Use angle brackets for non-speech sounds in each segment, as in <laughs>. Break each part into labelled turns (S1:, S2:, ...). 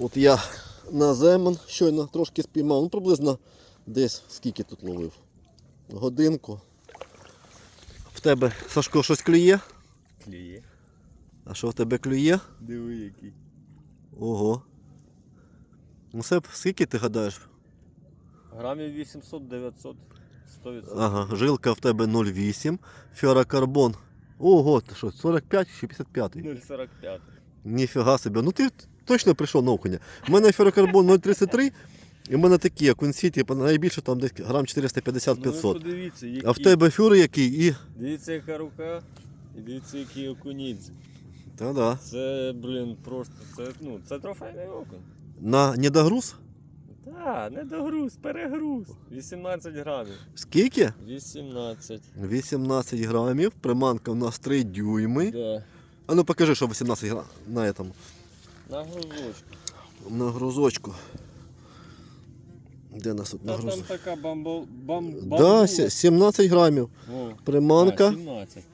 S1: От я на земен щойно трошки спіймав. Ну, приблизно десь скільки тут ловив? Годинку. В тебе, Сашко, щось клює?
S2: Клює.
S1: А що в тебе клює?
S2: Диви який.
S1: Ого. Ну б скільки ти гадаєш?
S2: Грамів 800-900, 100%.
S1: Ага, жилка в тебе 0,8, ферокарбон. Ого, ти що, 45 чи 55?
S2: 0,45.
S1: Ніфіга собі. Ну ти точно прийшов на окуня. У мене ферокарбон 0,33, і в мене такі, як Унсі, типу, найбільше там десь грам 450-500.
S2: Ну, які...
S1: а в тебе фюри який і.
S2: Дивіться, яка рука, і дивіться, який окунець.
S1: Та-да.
S2: Це, блін, просто, це, ну, це трофейний окунь.
S1: На недогруз?
S2: Так, не догруз, перегруз. 18 грамів.
S1: Скільки?
S2: 18.
S1: 18 грамів. Приманка у нас 3 дюйми.
S2: Да.
S1: А ну покажи, що 18 грамів на этом,
S2: На грузочку.
S1: на грузочку. Де нас тут на
S2: Та там
S1: грузочку?
S2: така бамбо... бам...
S1: Да, 17 грамів.
S2: О,
S1: Приманка.
S2: А, 17.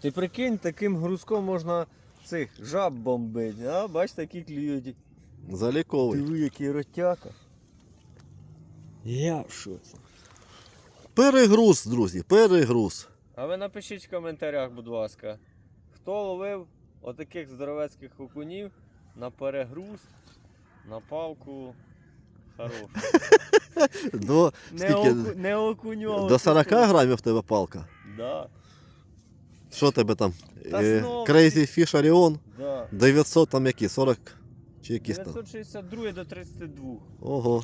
S2: Ти прикинь, таким грузком можна цих жаб бомбити. А, бач, такі клюють.
S1: Заліковий.
S2: Диви, який ротяка. Я в шоці.
S1: Перегруз, друзі, перегруз.
S2: А ви напишіть в коментарях, будь ласка, хто ловив отаких здоровецьких окунів на перегруз, на палку хорошу. <laughs>
S1: До,
S2: Не,
S1: скільки?
S2: оку... не окуньову.
S1: До 40 грамів в тебе палка.
S2: Да,
S1: Що тебе там?
S2: Та
S1: Е,
S2: знову
S1: Crazy Fish Orion
S2: да.
S1: 900 там які? 40 чи якісь там?
S2: 962 до 32.
S1: Ого.